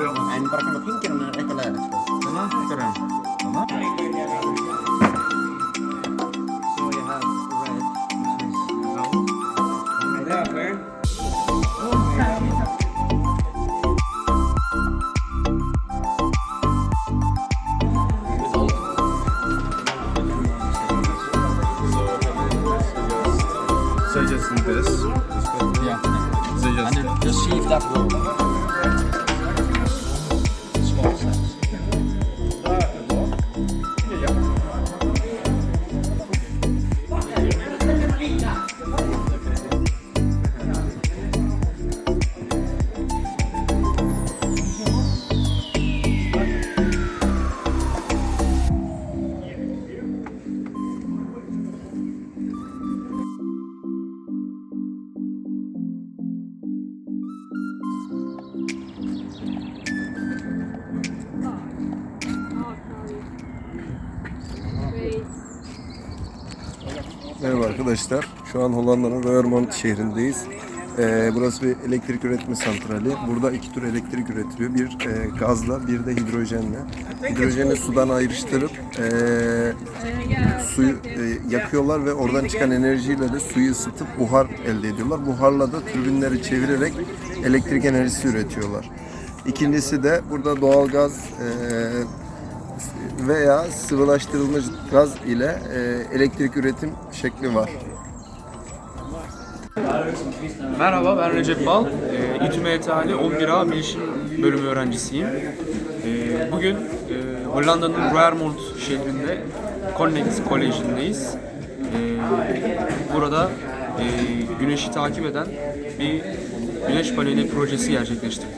Grama. And para kang red color. Tama? Grama. Tama? So you have red. So just this? Yeah. And then just see if that will. Merhaba arkadaşlar. Şu an Hollanda'nın Roermond şehrindeyiz. Ee, burası bir elektrik üretme santrali. Burada iki tür elektrik üretiliyor. Bir e, gazla, bir de hidrojenle. Hidrojeni sudan ayrıştırıp e, suyu e, yakıyorlar ve oradan çıkan enerjiyle de suyu ısıtıp buhar elde ediyorlar. Buharla da türbinleri çevirerek elektrik enerjisi üretiyorlar. İkincisi de burada doğal gaz e, veya sıvılaştırılmış gaz ile e, elektrik üretim şekli var. Merhaba ben Recep Bal. E, İTÜ MTA'li 11A Bilişim Bölümü öğrencisiyim. E, bugün e, Hollanda'nın Roermond şehrinde Connect Koleji'ndeyiz. E, burada e, güneşi takip eden bir güneş paneli projesi gerçekleştirdik.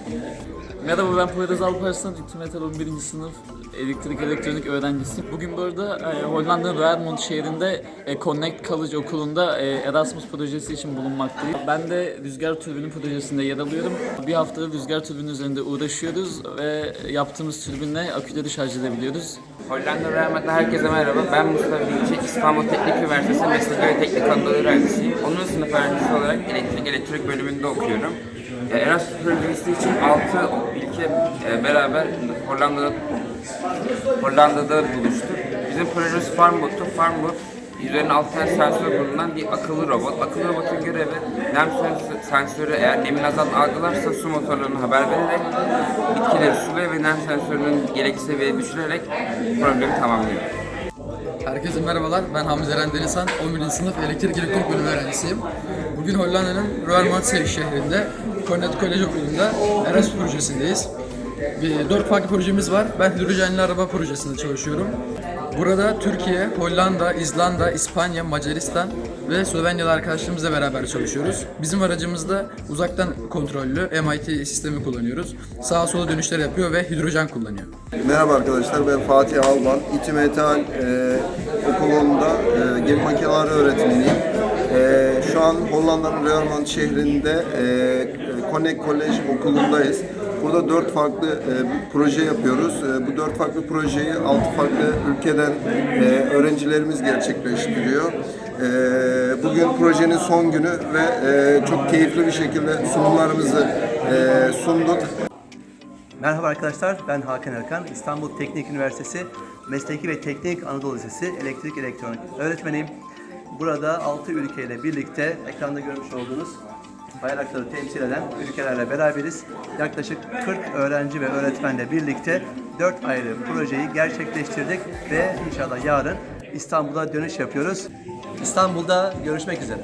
Merhaba ben Poyraz Alparslan, İTÜ Metal 11. sınıf elektrik elektronik öğrencisiyim. Bugün burada e, Hollanda'nın Roermond şehrinde e, Connect College Okulu'nda e, Erasmus projesi için bulunmaktayım. Ben de rüzgar türbini projesinde yer alıyorum. Bir haftadır rüzgar türbini üzerinde uğraşıyoruz ve yaptığımız türbinle aküleri şarj edebiliyoruz. Hollanda Rahmet'le herkese merhaba. Ben Mustafa Bilgi, İstanbul Teknik Üniversitesi Meslek ve Teknik Anadolu öğrencisiyim. Onun sınıf öğrencisi olarak elektrik elektrik bölümünde okuyorum. E, Erasmus projesi için 6 ülke e, beraber Hollanda'da Hollanda'da buluştuk. Bizim projemiz Farmbot'tu. Farmbot üzerine 6 tane sensör bulunan bir akıllı robot. Akıllı robotun görevi nem sens- sensörü eğer nemin azal algılarsa su motorlarına haber vererek bitkileri suluyor ve nem sensörünün gerekli seviyeye düşürerek problemi tamamlıyor. Herkese merhabalar. Ben Hamza Eren Denizhan. 11. sınıf elektrik elektrik bölümü öğrencisiyim. Bugün Hollanda'nın Roermond şehrinde Cornet College Okulu'nda Erasmus projesindeyiz. Bir, dört farklı projemiz var. Ben hidrojenli araba projesinde çalışıyorum. Burada Türkiye, Hollanda, İzlanda, İspanya, Macaristan ve Slovenyalı arkadaşlarımızla beraber çalışıyoruz. Bizim aracımızda uzaktan kontrollü MIT sistemi kullanıyoruz. Sağa sola dönüşler yapıyor ve hidrojen kullanıyor. Merhaba arkadaşlar ben Fatih Alban. İTÜ Metal e, okulunda e, gemi makineleri öğretmeniyim. E, şu an Hollanda'nın Roermond şehrinde e, Connect College okulundayız. Burada dört farklı e, proje yapıyoruz. E, bu dört farklı projeyi altı farklı ülkeden e, öğrencilerimiz gerçekleştiriyor. E, bugün projenin son günü ve e, çok keyifli bir şekilde sunumlarımızı e, sunduk. Merhaba arkadaşlar, ben Hakan Erkan. İstanbul Teknik Üniversitesi Mesleki ve Teknik Anadolu Lisesi Elektrik Elektronik öğretmeniyim. Burada 6 ülkeyle birlikte ekranda görmüş olduğunuz bayrakları temsil eden ülkelerle beraberiz. Yaklaşık 40 öğrenci ve öğretmenle birlikte 4 ayrı projeyi gerçekleştirdik ve inşallah yarın İstanbul'a dönüş yapıyoruz. İstanbul'da görüşmek üzere.